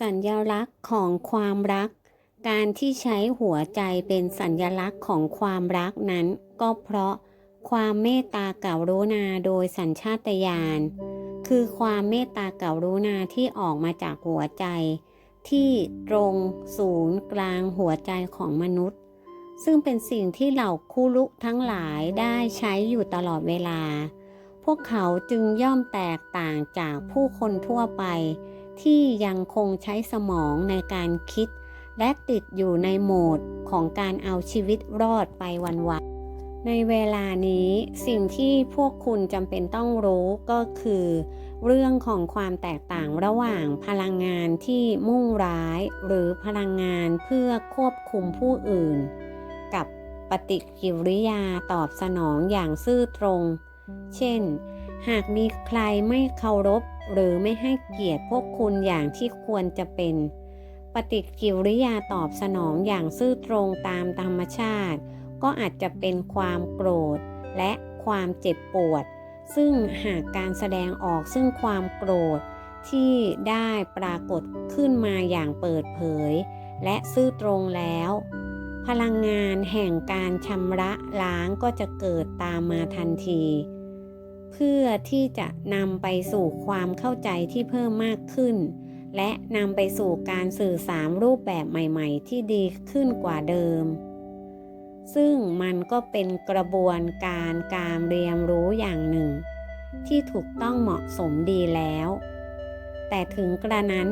สัญลักษณ์ของความรัก การที่ใช้หัวใจเป็นสัญลักษณ์ของความรักนั้น ก็เพราะความเมตตากรุณาโดยสัญชาตญาณคือความเมตตากรุณาที่ออกมาจากหัวใจ ที่ตรงศูนย์กลางหัวใจของมนุษย์ ซึ่งเป็นสิ่งที่เหล่าคู่ลุทั้งหลายได้ใช้อยู่ตลอดเวลา พวกเขาจึงย่อมแตกต่างจากผู้คนทั่วไป ที่ยังคงใช้สมองในการคิด และติดอยู่ในโหมดของการเอาชีวิตรอดไปวัน ๆ ในเวลานี้สิ่งที่พวกคุณจำเป็นต้องรู้ก็คือ เรื่องของความแตกต่างระหว่างพลังงานที่มุ่งร้าย หรือพลังงานเพื่อควบคุมผู้อื่น กับปฏิกิริยาตอบสนองอย่างซื่อตรง เช่น หากมีใครไม่เคารพ หรือไม่ให้เกียรติพวกคุณอย่างที่ควรจะเป็น ปฏิกิริยาตอบสนองอย่างซื่อตรงตามธรรมชาติ ก็อาจจะเป็นความโกรธและความเจ็บปวด ซึ่งหากการแสดงออกซึ่งความโกรธที่ได้ปรากฏขึ้นมาอย่างเปิดเผย และซื่อตรงแล้ว พลังงานแห่งการชำระล้างก็จะเกิดตามมาทันที เพื่อที่จะนำไปสู่ความเข้าใจที่เพิ่มมากขึ้น และนำไปสู่การสื่อสารรูปแบบใหม่ ๆ ที่ดีขึ้นกว่าเดิม ซึ่งมันก็เป็นกระบวนการการเรียนรู้อย่างหนึ่ง ที่ถูกต้องเหมาะสมดีแล้ว แต่ถึงกระนั้น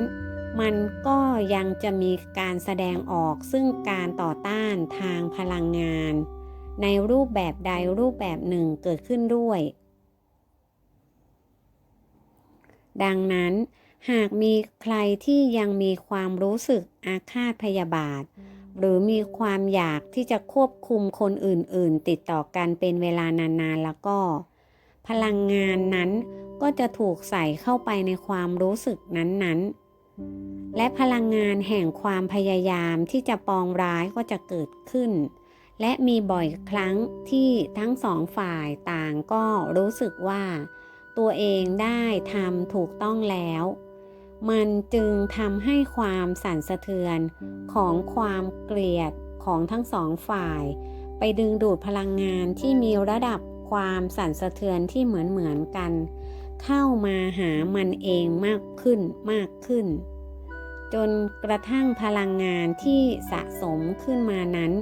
มันก็ยังจะมีการแสดงออกซึ่งการต่อต้านทางพลังงาน ในรูปแบบใดรูปแบบหนึ่งเกิดขึ้นด้วย ดังนั้นหากมีใครที่ยังมีความรู้สึกอาฆาตพยาบาท หรือมีความอยากที่จะควบคุมคนอื่นๆ ติดต่อกันเป็นเวลานานๆแล้วก็ พลังงานนั้นก็จะถูกใส่เข้าไปในความรู้สึกนั้นๆ และพลังงานแห่งความพยายามที่จะปองร้ายก็จะเกิดขึ้น และมีบ่อยครั้งที่ทั้งสองฝ่ายต่างก็รู้สึกว่า ตัวเองได้ทำถูกต้องแล้ว มันจึงทำให้ความสั่นสะเทือนของความเกลียดของทั้งสองฝ่าย ไปดึงดูดพลังงานที่มีระดับความสั่นสะเทือนที่เหมือนเหมือนกัน เข้ามาหามันเองมากขึ้นมากขึ้น จนกระทั่งพลังงานที่สะสมขึ้นมานั้น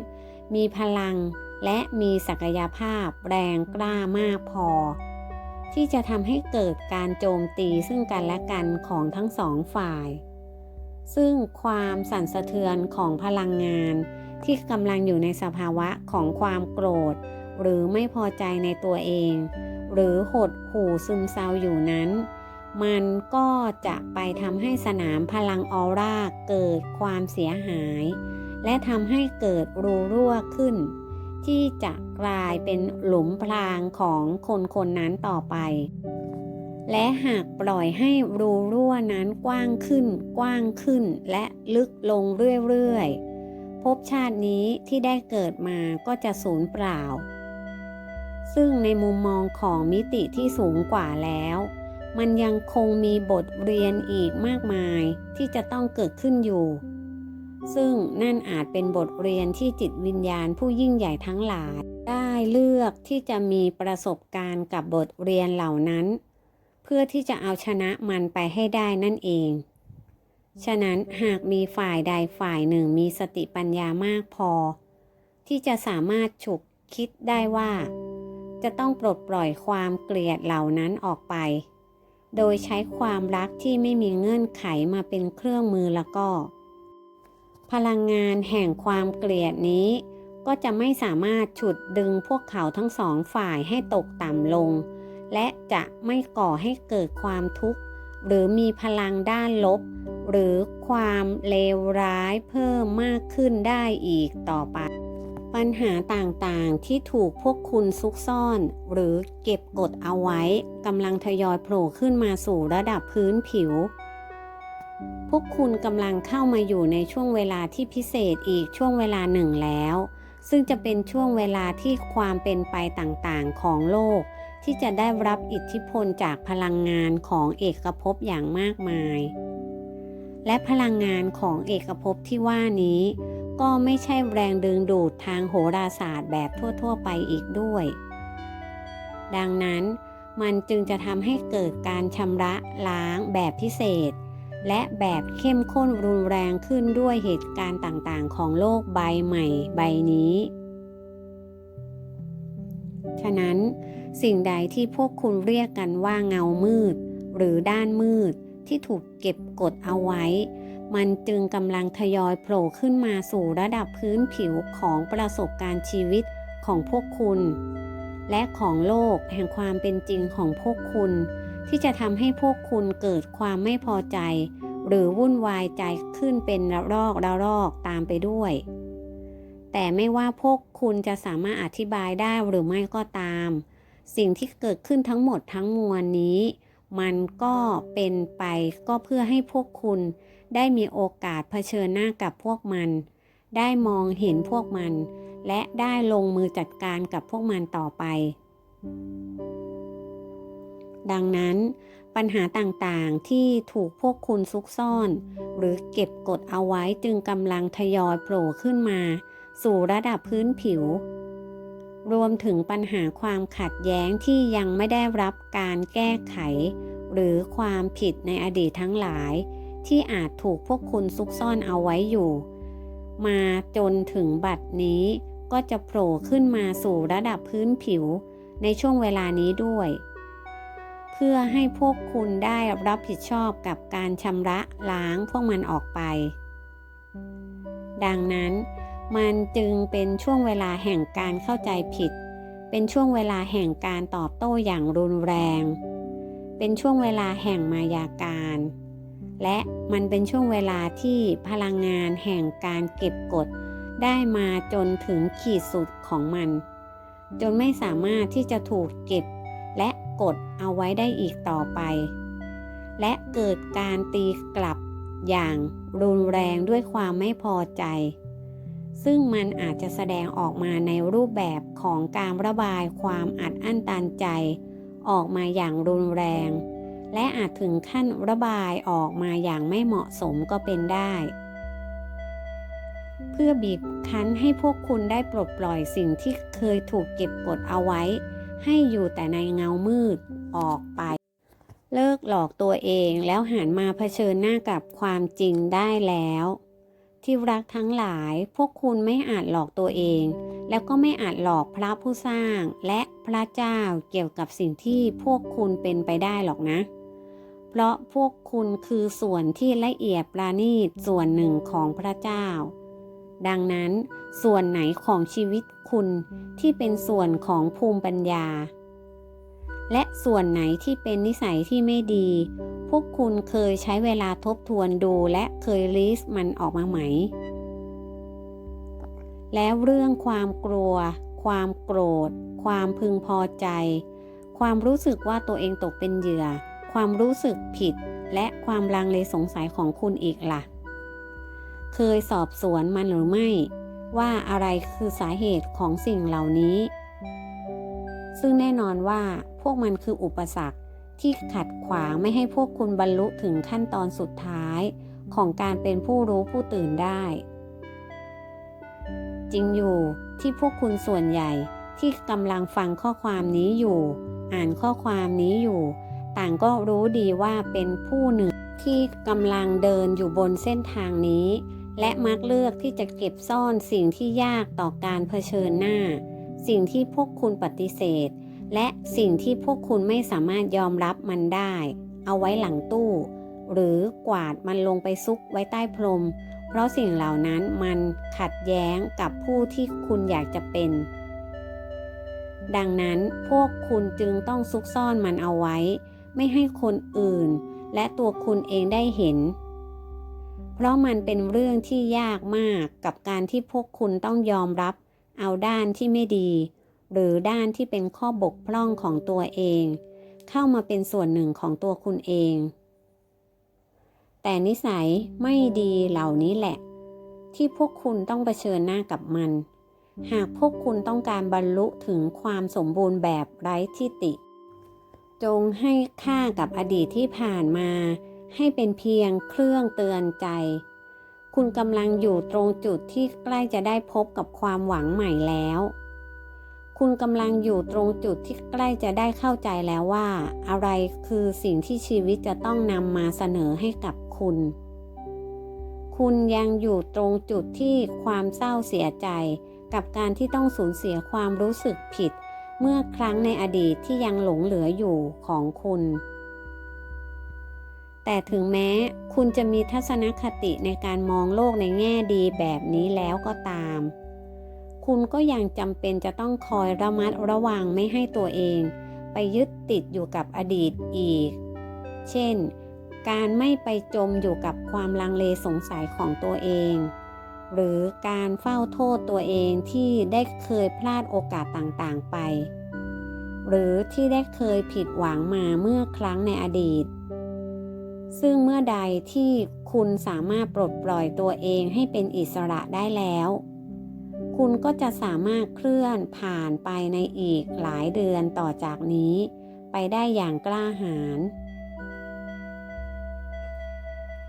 มีพลังและมีศักยภาพแรงกล้ามากพอ ที่จะทำให้เกิดการโจมตีซึ่งกันและกันของทั้งสองฝ่าย ซึ่งความสั่นสะเทือนของพลังงาน ที่กำลังอยู่ในสภาวะของความโกรธ หรือไม่พอใจในตัวเอง หรือหดหู่ซึมเศร้าอยู่นั้น มันก็จะไปทำให้สนามพลังออร่าเกิดความเสียหาย และทำให้เกิดรูรั่วขึ้น ที่จะกลายเป็นหลุมพรางของคนคนนั้นต่อไป และหากปล่อยให้รูรั่วนั้นกว้างขึ้น กว้างขึ้น และลึกลงเรื่อยๆ ภพชาตินี้ที่ได้เกิดมาก็จะสูญเปล่า ซึ่งในมุมมองของมิติที่สูงกว่าแล้ว มันยังคงมีบทเรียนอีกมากมายที่จะต้องเกิดขึ้นอยู่ ซึ่งนั่นอาจเป็นบทเรียนที่จิตวิญญาณผู้ยิ่งใหญ่ทั้งหลาย ได้เลือกที่จะมีประสบการณ์กับบทเรียนเหล่านั้น เพื่อที่จะเอาชนะมันไปให้ได้นั่นเอง ฉะนั้นหากมีฝ่ายใดฝ่ายหนึ่งมีสติปัญญามากพอ ที่จะสามารถฉุกคิดได้ว่า จะต้องปลดปล่อยความเกลียดเหล่านั้นออกไป โดยใช้ความรักที่ไม่มีเงื่อนไขมาเป็นเครื่องมือแล้วก็ พลังงานแห่งความเกลียดนี้ ก็จะไม่สามารถฉุดดึงพวกเขาทั้งสองฝ่ายให้ตกต่ำลง และจะไม่ก่อให้เกิดความทุกข์ หรือมีพลังด้านลบ หรือความเลวร้ายเพิ่มมากขึ้นได้อีกต่อไป ปัญหาต่างๆที่ถูกพวกคุณซุกซ่อน หรือเก็บกดเอาไว้กำลังทยอยโผล่ขึ้นมาสู่ระดับพื้นผิว พวกคุณกำลังเข้ามาอยู่ในช่วงเวลาที่พิเศษอีกช่วงเวลาหนึ่งแล้ว ซึ่งจะเป็นช่วงเวลาที่ความเป็นไปต่างๆของโลก ที่จะได้รับอิทธิพลจากพลังงานของเอกภพอย่างมากมาย และพลังงานของเอกภพที่ว่านี้ ก็ไม่ใช่แรงดึงดูดทางโหราศาสตร์แบบทั่ว ๆ ไปอีกด้วย ดังนั้นมันจึงจะทำให้เกิดการชำระล้างแบบพิเศษ และแบบเข้มข้นรุนแรงขึ้นด้วยเหตุการณ์ต่างๆ ของโลกใบใหม่ใบนี้ ฉะนั้น สิ่งใดที่พวกคุณเรียกกันว่าเงามืด หรือด้านมืดที่ถูกเก็บกดเอาไว้ มันจึงกำลังทยอยโผล่ขึ้นมาสู่ระดับพื้นผิวของประสบการณ์ชีวิตของพวกคุณ และของโลกแห่งความเป็นจริงของพวกคุณ ที่จะทำให้พวกคุณเกิดความไม่พอใจ หรือวุ่นวายใจขึ้นเป็นระลอกระลอกตามไปด้วย แต่ไม่ว่าพวกคุณจะสามารถอธิบายได้หรือไม่ก็ตาม สิ่งที่เกิดขึ้นทั้งหมดทั้งมวลนี้ มันก็เป็นไปก็เพื่อให้พวกคุณได้มีโอกาสเผชิญหน้ากับพวกมัน ได้มองเห็นพวกมัน และได้ลงมือจัดการกับพวกมันต่อไป ดังนั้นปัญหาต่างๆที่ถูกพวกคุณซุกซ่อน หรือเก็บกดเอาไว้จึงกำลังทยอยโผล่ขึ้นมา สู่ระดับพื้นผิว รวมถึงปัญหาความขัดแย้งที่ยังไม่ได้รับการแก้ไข หรือความผิดในอดีตทั้งหลาย ที่อาจถูกพวกคุณซุกซ่อนเอาไว้อยู่ มาจนถึงบัดนี้ก็จะโผล่ขึ้นมาสู่ระดับพื้นผิว ในช่วงเวลานี้ด้วย พื่อให้พวกคุณได้รับผิดชอบกับการชำระล้างพวกมันออกไป ดังนั้นมันจึงเป็นช่วงเวลาแห่งการเข้าใจผิด เป็นช่วงเวลาแห่งการตอบโต้อย่างรุนแรง เป็นช่วงเวลาแห่งมายาการ และมันเป็นช่วงเวลาที่พลังงานแห่งการเก็บกดได้มาจนถึงขีดสุดของมัน จนไม่สามารถที่จะถูกเก็บ กดเอาไว้ได้อีกต่อไป และเกิดการตีกลับอย่างรุนแรงด้วยความไม่พอใจ ซึ่งมันอาจจะแสดงออกมาในรูปแบบของการระบายความอัดอั้นตันใจ ออกมาอย่างรุนแรง และอาจถึงขั้นระบายออกมาอย่างไม่เหมาะสมก็เป็นได้ เพื่อบีบคั้นให้พวกคุณได้ปลดปล่อยสิ่งที่เคยถูกเก็บกดเอาไว้ ให้อยู่แต่ในเงามืดออกไป เลิกหลอกตัวเองแล้วหันมาเผชิญหน้ากับความจริงได้แล้ว ที่รักทั้งหลายพวกคุณไม่อาจหลอกตัวเอง แล้วก็ไม่อาจหลอกพระผู้สร้างและพระเจ้าเกี่ยวกับสิ่งที่พวกคุณเป็นไปได้หรอกนะ เพราะพวกคุณคือส่วนที่ละเอียดปราณีตส่วนหนึ่งของพระเจ้า ดังนั้นส่วนไหนของชีวิต คุณที่เป็นส่วนของภูมิปัญญา และส่วนไหนที่เป็นนิสัยที่ไม่ดี พวกคุณเคยใช้เวลาทบทวนดูและเคยลิสต์มันออกมาไหม แล้วเรื่องความกลัว ความโกรธ ความพึงพอใจ ความรู้สึกว่าตัวเองตกเป็นเหยื่อ ความรู้สึกผิด และความลังเลสงสัยของคุณอีกล่ะ เคยสอบสวนมันหรือไม่ ว่าอะไรคือสาเหตุของสิ่งเหล่านี้ ซึ่งแน่นอนว่าพวกมันคืออุปสรรคที่ขัดขวางไม่ให้พวกคุณบรรลุถึงขั้นตอนสุดท้ายของการเป็นผู้รู้ผู้ตื่นได้ จริงอยู่ที่พวกคุณส่วนใหญ่ที่กำลังฟังข้อความนี้อยู่ อ่านข้อความนี้อยู่ ต่างก็รู้ดีว่าเป็นผู้หนึ่งที่กำลังเดินอยู่บนเส้นทางนี้ และมักเลือกที่จะเก็บซ่อนสิ่งที่ยากต่อการเผชิญหน้า สิ่งที่พวกคุณปฏิเสธ และสิ่งที่พวกคุณไม่สามารถยอมรับมันได้ เอาไว้หลังตู้ หรือกวาดมันลงไปซุกไว้ใต้พรม เพราะสิ่งเหล่านั้นมันขัดแย้งกับผู้ที่คุณอยากจะเป็น ดังนั้นพวกคุณจึงต้องซุกซ่อนมันเอาไว้ ไม่ให้คนอื่น และตัวคุณเองได้เห็น เพราะมันเป็นเรื่องที่ยากมากกับการที่พวกคุณต้องยอมรับ เอาด้านที่ไม่ดี หรือด้านที่เป็นข้อบกพร่องของตัวเอง เข้ามาเป็นส่วนหนึ่งของตัวคุณเอง แต่นิสัยไม่ดีเหล่านี้แหละ ที่พวกคุณต้องเผชิญหน้ากับมัน หากพวกคุณต้องการบรรลุถึงความสมบูรณ์แบบไร้ที่ติ จงให้ค่ากับอดีตที่ผ่านมา ให้เป็นเพียงเครื่องเตือนใจ คุณกำลังอยู่ตรงจุดที่ใกล้จะได้พบกับความหวังใหม่แล้ว คุณกำลังอยู่ตรงจุดที่ใกล้จะได้เข้าใจแล้วว่า อะไรคือสิ่งที่ชีวิตจะต้องนำมาเสนอให้กับคุณ คุณยังอยู่ตรงจุดที่ความเศร้าเสียใจ กับการที่ต้องสูญเสียความรู้สึกผิด เมื่อครั้งในอดีตที่ยังหลงเหลืออยู่ของคุณ แต่ถึงแม้คุณจะมีทัศนคติในการมองโลกในแง่ดีแบบนี้แล้วก็ตาม คุณก็ยังจำเป็นจะต้องคอยระมัดระวังไม่ให้ตัวเอง ไปยึดติดอยู่กับอดีตอีก เช่น การไม่ไปจมอยู่กับความลังเลสงสัยของตัวเอง หรือการเฝ้าโทษตัวเองที่ได้เคยพลาดโอกาสต่างๆไป หรือที่ได้เคยผิดหวังมาเมื่อครั้งในอดีต ซึ่งเมื่อใดที่คุณสามารถปลดปล่อยตัวเองให้เป็นอิสระได้แล้ว คุณก็จะสามารถเคลื่อนผ่านไปในอีกหลายเดือนต่อจากนี้ ไปได้อย่างกล้าหาญ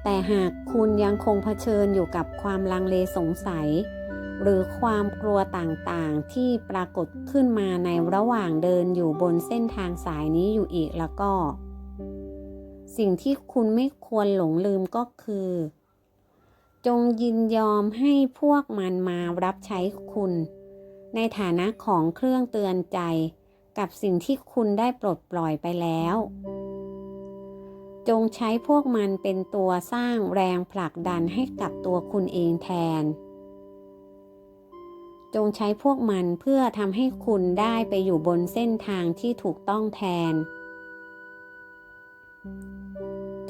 แต่หากคุณยังคงเผชิญอยู่กับความลังเลสงสัย หรือความกลัวต่างๆที่ปรากฏขึ้นมาในระหว่างเดินอยู่บนเส้นทางสายนี้อยู่อีกแล้วก็ สิ่งที่คุณไม่ควรหลงลืมก็คือ จงยินยอมให้พวกมันมารับใช้คุณ ในฐานะของเครื่องเตือนใจ กับสิ่งที่คุณได้ปลดปล่อยไปแล้ว จงใช้พวกมันเป็นตัวสร้างแรงผลักดันให้กับตัวคุณเองแทน จงใช้พวกมันเพื่อทำให้คุณได้ไปอยู่บนเส้นทางที่ถูกต้องแทน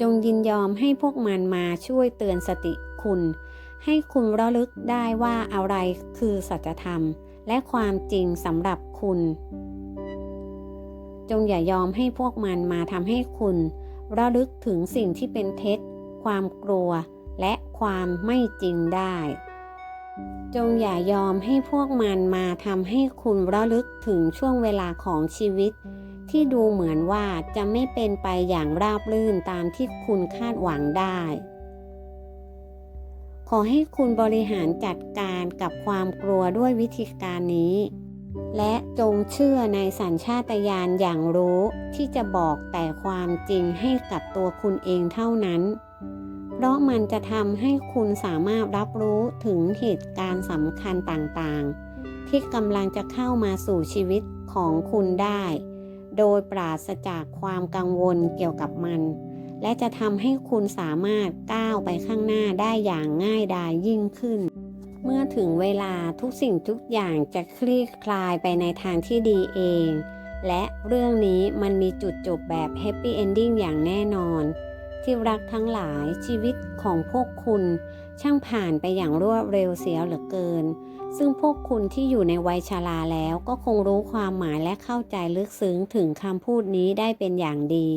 จงยินยอมให้พวกมันมาช่วยเตือนสติคุณ ให้คุณระลึกได้ว่าอะไรคือสัจธรรม และความจริงสำหรับคุณ จงอย่ายอมให้พวกมันมาทำให้คุณ ระลึกถึงสิ่งที่เป็นเท็จ ความกลัว และความไม่จริงได้ จงอย่ายอมให้พวกมันมาทำให้คุณระลึกถึงช่วงเวลาของชีวิต ที่ดูเหมือนว่าจะไม่เป็นไปอย่างราบรื่นตามที่คุณคาดหวังได้ ขอให้คุณบริหารจัดการกับความกลัวด้วยวิธีการนี้ และจงเชื่อในสัญชาตญาณอย่างรู้ที่จะบอกแต่ความจริงให้กับตัวคุณเองเท่านั้น เพราะมันจะทำให้คุณสามารถรับรู้ถึงเหตุการณ์สำคัญต่างๆ ที่กำลังจะเข้ามาสู่ชีวิตของคุณได้ โดยปราศจากความกังวลเกี่ยวกับมัน และจะทำให้คุณสามารถก้าวไปข้างหน้าได้อย่างง่ายดายยิ่งขึ้น เมื่อถึงเวลาทุกสิ่งทุกอย่างจะคลี่คลายไปในทางที่ดีเอง และเรื่องนี้มันมีจุดจบแบบแฮปปี้เอนดิ้งอย่างแน่นอน ที่รักทั้งหลายชีวิตของพวกคุณ ช่างผ่านไปอย่างรวดเร็วเสียเหลือเกิน ซึ่งพวกคุณที่อยู่ในวัยชราแล้วก็คงรู้ความหมายและเข้าใจลึกซึ้งถึงคำพูดนี้ได้เป็นอย่างดี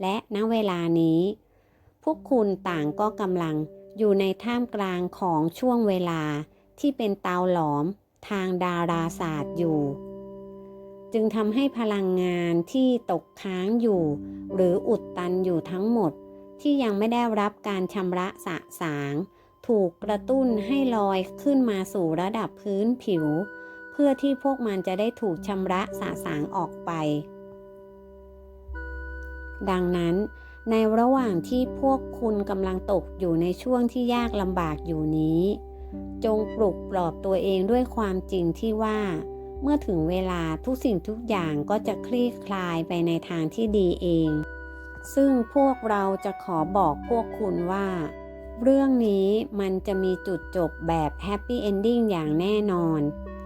และณเวลานี้ พวกคุณต่างก็กำลังอยู่ในท่ามกลางของช่วงเวลาที่เป็นเตาหลอมทางดาราศาสตร์อยู่ จึงทำให้พลังงานที่ตกค้างอยู่ หรืออุดตันอยู่ทั้งหมดที่ยังไม่ได้รับการชำระสะสาง ถูกกระตุ้นให้ลอยขึ้นมาสู่ระดับพื้นผิว เพื่อที่พวกมันจะได้ถูกชำระสะสางออกไป ดังนั้น ในระหว่างที่พวกคุณกำลังตกอยู่ในช่วงที่ยากลำบากอยู่นี้ จงปลุกปลอบตัวเองด้วยความจริงที่ว่า เมื่อถึงเวลาทุกสิ่งทุกอย่างก็จะคลี่คลายไปในทางที่ดีเอง ซึ่งพวกเราจะขอบอกพวกคุณว่า เรื่องนี้มันจะมีจุดจบแบบแฮปปี้เอนดิ้งอย่างแน่นอน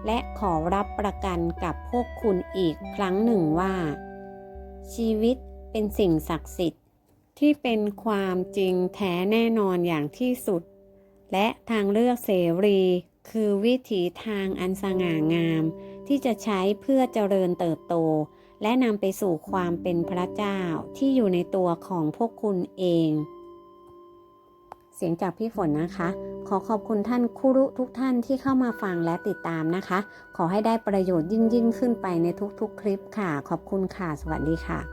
และขอรับประกันกับพวกคุณอีกครั้งหนึ่งว่า ชีวิตเป็นสิ่งศักดิ์สิทธิ์ ที่เป็นความจริงแท้แน่นอนอย่างที่สุด และทางเลือกเสรีคือวิถีทางอันสง่างาม ที่จะใช้เพื่อเจริญเติบโต และนำไปสู่ความเป็นพระเจ้าที่อยู่ในตัวของพวกคุณเอง เสียงจากพี่ฝนนะคะ ขอขอบคุณท่านคุรุทุกท่านที่เข้ามาฟังและติดตามนะคะ ขอให้ได้ประโยชน์ยิ่งยิ่งขึ้นไปในทุกๆคลิปค่ะ ขอบคุณค่ะ สวัสดีค่ะ